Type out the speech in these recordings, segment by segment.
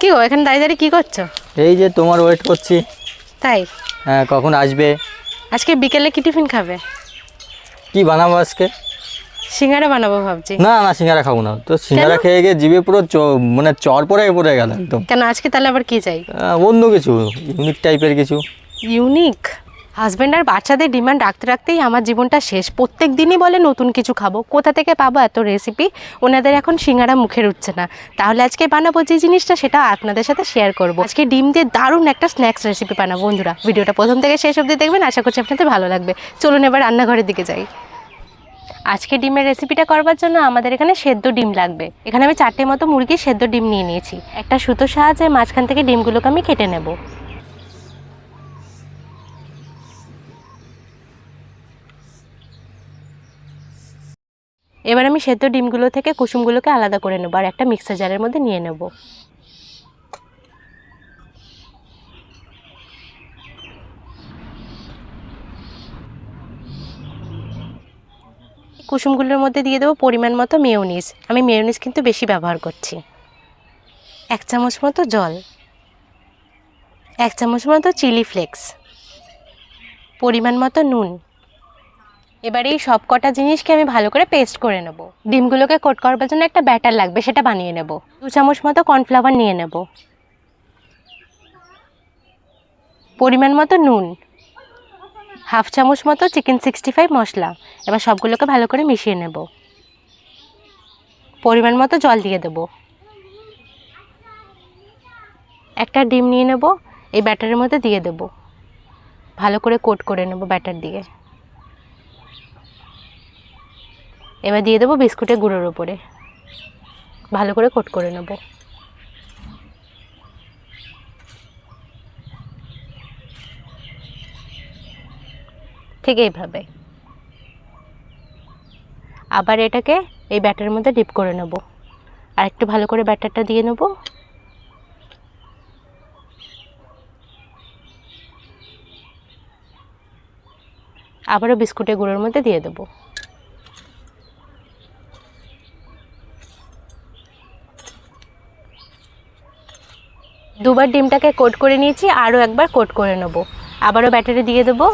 কি গো এখানে দাঁড়িয়ে দাঁড়িয়ে কি করছ? এই যে তোমার ওয়েট করছি। তাই? হ্যাঁ কখন আসবে? আজকে বিকেলে কি টিফিন খাবে? কি বানাবো আজকে? সিঙ্গারা বানাবো ভাবছি। না না সিঙ্গারা খাব না। তো সিঙ্গারা খেয়ে গিয়ে জিভে পুরো চ- মানে চর পড়ে পড়ে গেল একদম। কেন আজকে তাহলে আবার কি চাই? অন্য কিছু ইউনিক টাইপের কিছু। ইউনিক হাজব্যান্ড আর বাচ্চাদের ডিমান্ড রাখতে রাখতেই আমার জীবনটা শেষ। প্রত্যেক দিনই বলে, নতুন কিছু খাব। কোথা থেকে পাবো এত রেসিপি ওনাদের এখন সিঙ্গারা মুখে উঠছে না। তাহলে আজকে বানাবো যে জিনিসটা, সেটা আপনাদের সাথে শেয়ার করব। আজকে ডিম দিয়ে দারুণ একটা স্ন্যাক্স রেসিপি বানাবো, বন্ধুরা। ভিডিওটা প্রথম থেকে শেষ অবধি দেখবেন, আশা করছি আপনাদের ভালো লাগবে। চলুন এবার রান্নাঘরের দিকে যাই। আজকে ডিমের রেসিপিটা করবার জন্য আমাদের এখানে সেদ্ধ ডিম লাগবে। এখানে আমি চারটে মতো মুরগির সেদ্ধ ডিম নিয়ে নিয়েছি। একটা সুতোর সাহায্যে মাঝখান থেকে ডিমগুলোকে আমি কেটে নেব। এবার আমি সেদ্ধ ডিমগুলো থেকে কুসুমগুলোকে আলাদা করে নেব আর একটা মিক্সার জারের মধ্যে নিয়ে নেব। কুসুমগুলোর মধ্যে দিয়ে দেবো পরিমাণ মতো মেয়োনিজ। আমি মেয়োনিজ কিন্তু বেশি ব্যবহার করছি। এক চামচ মতো জল। এক চামচ মতো চিলি ফ্লেক্স। পরিমাণ মতো নুন। এবার এই সব কটা জিনিসকে আমি ভালো করে পেস্ট করে নেব। ডিমগুলোকে কোট করবার জন্য একটা ব্যাটার লাগবে, সেটা বানিয়ে নেব। দু চামচ মতো কর্নফ্লাওয়ার নিয়ে নেব। পরিমাণ মতো নুন। হাফ চামচ মতো চিকেন সিক্সটি ফাইভ মশলা। এবার সবগুলোকে ভালো করে মিশিয়ে নেব। পরিমাণ মতো জল দিয়ে দেব। একটা ডিম নিয়ে নেব, এই ব্যাটারের মধ্যে দিয়ে দেব। ভালো করে কোট করে নেব ব্যাটার দিয়ে। এবার দিয়ে দেবো বিস্কুটের গুঁড়োর ওপরে ভালো করে কোট করে নেব। ঠিক এইভাবে। আবার এটাকে এই ব্যাটারের মধ্যে ডিপ করে নেব। আর একটু ভালো করে ব্যাটারটা দিয়ে নেব। আবারও বিস্কুটের গুঁড়োর মধ্যে দিয়ে দেবো। দুবার ডিমটাকে কোট করে নিয়েছি, আরও একবার কোট করে নেব। আবারও ব্যাটারে দিয়ে দেবো।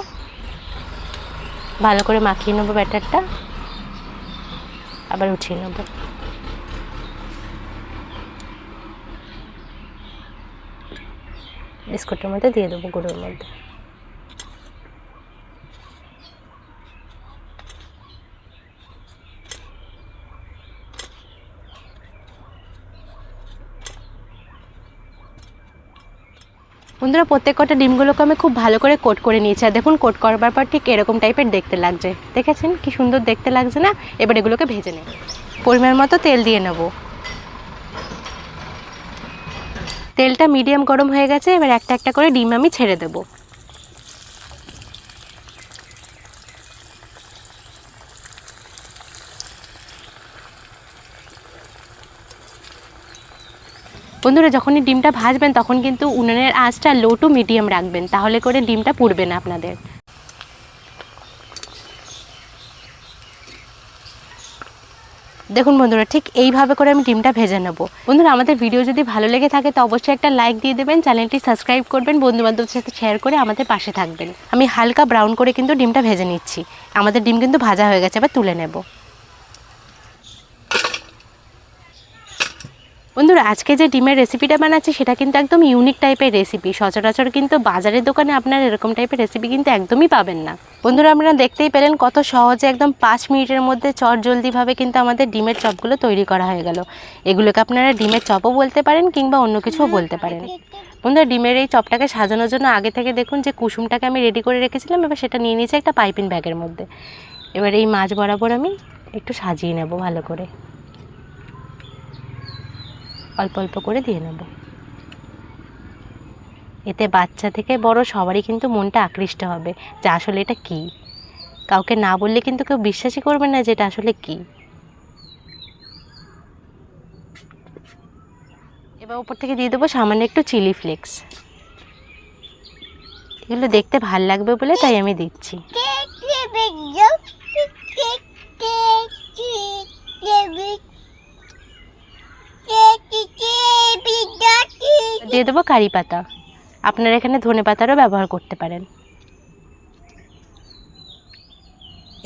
ভালো করে মাখিয়ে নেব ব্যাটারটা। আবার উঠিয়ে নেব। বিস্কুটের মধ্যে দিয়ে দেবো গুঁড়োর মধ্যে। বন্ধুরা, প্রত্যেক কটা ডিমগুলোকে আমি খুব ভালো করে কোট করে নিয়েছি। আর দেখুন, কোট করবার পর ঠিক এরকম টাইপের দেখতে লাগছে। দেখেছেন? কি সুন্দর দেখতে লাগছে না? এবার এগুলোকে ভেজে নেব। পরিমাণ মতো তেল দিয়ে নেব। তেলটা মিডিয়াম গরম হয়ে গেছে, এবার একটা একটা করে ডিম আমি ছেড়ে দেবো। বন্ধুরা, যখনই ডিমটা ভাজবেন, তখন কিন্তু উনুনের আঁচটা লো টু মিডিয়াম রাখবেন। তাহলে করে ডিমটা পুড়বে না আপনাদের। দেখুন বন্ধুরা, ঠিক এইভাবে করে আমি ডিমটা ভেজে নেব। বন্ধুরা, আমাদের ভিডিও যদি ভালো লেগে থাকে, তো অবশ্যই একটা লাইক দিয়ে দেবেন, চ্যানেলটি সাবস্ক্রাইব করবেন বন্ধু বান্ধবদের সাথে শেয়ার করে আমাদের পাশে থাকবেন। আমি হালকা ব্রাউন করে কিন্তু ডিমটা ভেজে নিচ্ছি। আমাদের ডিম কিন্তু ভাজা হয়ে গেছে, এবার তুলে নেব। বন্ধুরা, আজকে যে ডিমের রেসিপিটা বানাচ্ছি, সেটা কিন্তু একদম ইউনিক টাইপের রেসিপি সচরাচর কিন্তু বাজারের দোকানে আপনার এরকম টাইপের রেসিপি কিন্তু একদমই পাবেন না। বন্ধুরা, আপনারা দেখতেই পেলেন কত সহজে একদম পাঁচ মিনিটের মধ্যে চট জলদিভাবে কিন্তু আমাদের ডিমের চপগুলো তৈরি করা হয়ে গেল। এগুলোকে আপনারা ডিমের চপও বলতে পারেন কিংবা অন্য কিছুও বলতে পারেন। বন্ধুরা, ডিমের এই চপটাকে সাজানোর জন্য আগে থেকে দেখুন যে কুসুমটাকে আমি রেডি করে রেখেছিলাম, এবার সেটা নিয়ে নিয়েছি একটা পাইপিন ব্যাগের মধ্যে। এবার এই মাছ বরাবর আমি একটু সাজিয়ে নেব ভালো করে। অল্প অল্প করে দিয়ে নেব। এতে বাচ্চা থেকে বড় সবারই কিন্তু মনটা আকৃষ্ট হবে যে আসলে এটা কি? কাউকে না বললে কিন্তু কেউ বিশ্বাসই করবে না যে এটা আসলে কি। এবার উপর থেকে দিয়ে দেবো সামান্য একটু চিলি ফ্লেক্স। এগুলো দেখতে ভালো লাগবে বলে তাই আমি দিচ্ছি। Baby দিয়ে দেবো কারি পাতা। আপনারা এখানে ধনে পাতারও ব্যবহার করতে পারেন।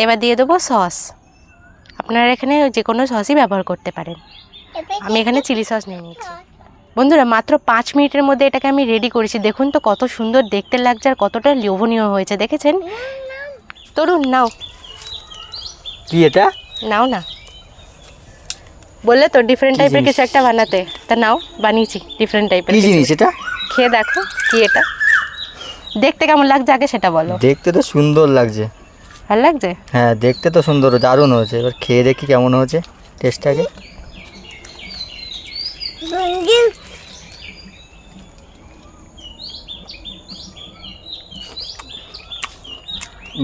এবার দিয়ে দেবো সস। আপনারা এখানে যে কোনো সসই ব্যবহার করতে পারেন। আমি এখানে চিলি সস নিয়ে নিয়েছি। বন্ধুরা মাত্র পাঁচ মিনিটের মধ্যে এটাকে আমি রেডি করেছি। দেখুন তো কত সুন্দর দেখতে লাগছে আর কতটা লোভনীয় হয়েছে দেখেছেন? তরুণ নাও। কি এটা? নাও না। বললে তো ডিফারেন্ট টাইপের কিছু একটা বানাতে। তা নাও বানিয়েছি ডিফারেন্ট টাইপের কি জিনিস এটা? খেয়ে দেখো কি এটা। দেখতে কেমন লাগছে আগে সেটা বলো। দেখতে তো সুন্দর লাগছে। ভালো লাগছে? হ্যাঁ দেখতে তো সুন্দর দারুণ হয়েছে এবার খেয়ে দেখি কেমন হয়েছে টেস্টটাকে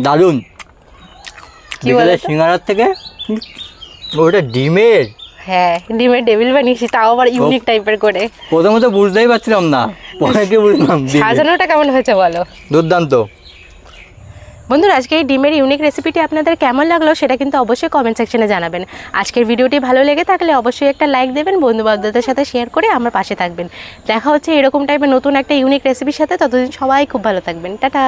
দারুণ। কি বলো বিকেলে সিঙ্গারার থেকে? ওটা ডিমের? হ্যাঁ ডিমের টেবিল বানিয়েছি তাও আবার ইউনিক টাইপের করে। প্রথমে তো বুঝতেই পারছিলাম না পরে কি বুঝলাম সাজানোটা কেমন হয়েছে বলো? দুর্দান্ত। বন্ধুরা আজকে এই ডিমের ইউনিক রেসিপিটি আপনাদের কেমন লাগল সেটা কিন্তু অবশ্যই কমেন্ট সেকশনে জানাবেন। আজকের ভিডিওটি ভালো লেগে থাকলে অবশ্যই একটা লাইক দেবেন বন্ধু বান্ধবদের সাথে শেয়ার করে আমার পাশে থাকবেন। দেখা হচ্ছে এরকম টাইপের নতুন একটা ইউনিক রেসিপির সাথে ততদিন সবাই খুব ভালো থাকবেন। টাটা!